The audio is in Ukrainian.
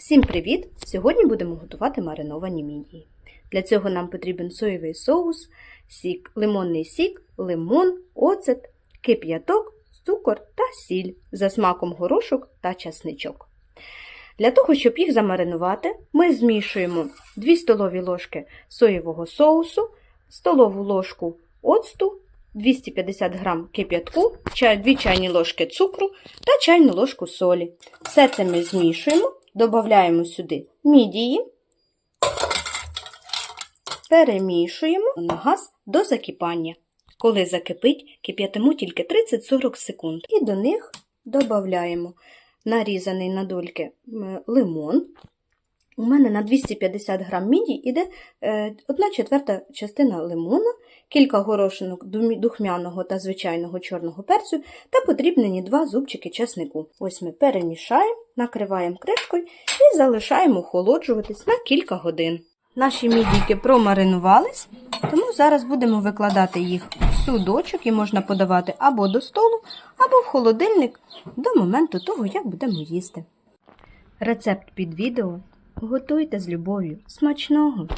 Всім привіт! Сьогодні будемо готувати мариновані мідії. Для цього нам потрібен соєвий соус, сік, лимонний сік, лимон, оцет, кип'яток, цукор та сіль, за смаком горошок та часничок. Для того, щоб їх замаринувати, ми змішуємо 2 столові ложки соєвого соусу, столову ложку оцту, 250 г кип'ятку, 2 чайні ложки цукру та чайну ложку солі. Все це ми змішуємо, додаємо сюди мідії, перемішуємо на газ до закипання. Коли закипить, кип'ятимо тільки 30-40 секунд. І до них додаємо нарізаний на дольки лимон. У мене на 250 грам міді йде 1 четверта частина лимона, кілька горошинок духмяного та звичайного чорного перцю та подрібнені 2 зубчики чеснику. Ось ми перемішаємо, накриваємо кришкою і залишаємо охолоджуватись на кілька годин. Наші мідійки промаринувались, тому зараз будемо викладати їх в судочок і можна подавати або до столу, або в холодильник до моменту того, як будемо їсти. Рецепт під відео. Готуйте з любов'ю. Смачного!